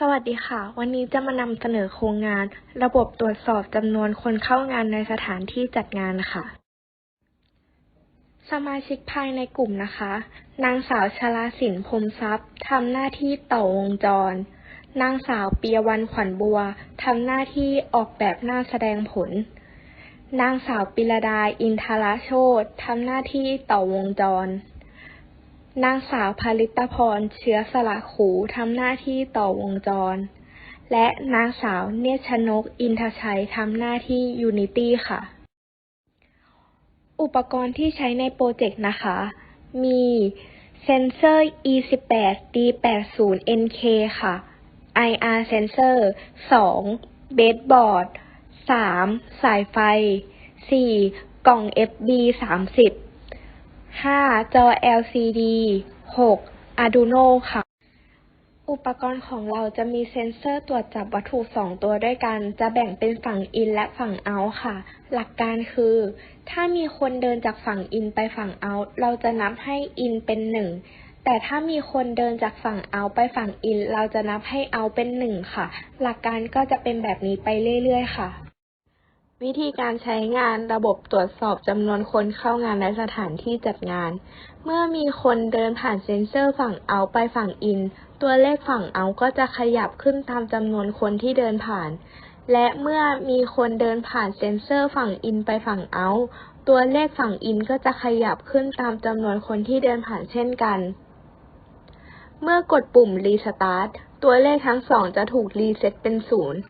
สวัสดีค่ะ วันนี้จะมานำเสนอโครงงาน ระบบตรวจสอบจำนวนคนเข้างานในสถานที่จัดงานค่ะ สมาชิกภายในกลุ่มนะคะ นางสาวชลาสินพรมทรัพย์ทำหน้าที่ต่อวงจร นางสาวปียวันขวัญบัวทำหน้าที่ออกแบบหน้าแสดงผล นางสาวปิรดาอินทราโชตทำหน้าที่ต่อวงจร นางสาวภริตพร เชื้อสละขูทำหน้าที่ต่อวงจร และนางสาวเนชนก อินทชัยทำหน้าที่ยูนิตี้ค่ะ อุปกรณ์ที่ใช้ในโปรเจกต์นะคะ มีเซนเซอร์ E18 D80NK ค่ะ IR sensor 2 baseboard 3สายไฟ 4 กล่อง FB 30 5 จอ LCD 6 Arduino ค่ะ อุปกรณ์ของเราจะมีเซ็นเซอร์ตรวจจับวัตถุ2ตัวด้วยกัน จะแบ่งเป็นฝั่ง in และฝั่ง out ค่ะ หลักการคือ ถ้ามีคนเดินจากฝั่ง in ไปฝั่ง out เราจะนับให้ in เป็น1แต่ถ้ามีคนเดินจากฝั่ง out ไปฝั่ง in เราจะนับให้ out เป็น1ค่ะ หลักการก็จะเป็นแบบนี้ไปเรื่อยๆค่ะ วิธีการใช้งานระบบตรวจสอบจำนวนคนเข้างานในสถานที่จัดงาน เมื่อมีคนเดินผ่านเซ็นเซอร์ฝั่ง out ไปฝั่ง in ตัวเลขฝั่ง out ก็จะขยับขึ้นตามจำนวนคนที่เดินผ่าน และเมื่อมีคนเดินผ่านเซ็นเซอร์ฝั่ง in ไปฝั่ง out ตัวเลขฝั่ง in ก็จะขยับขึ้นตามจำนวนคนที่เดินผ่านเช่นกัน เมื่อกดปุ่ม restart ตัวเลขทั้งสองจะถูกรีเซ็ตเป็นศูนย์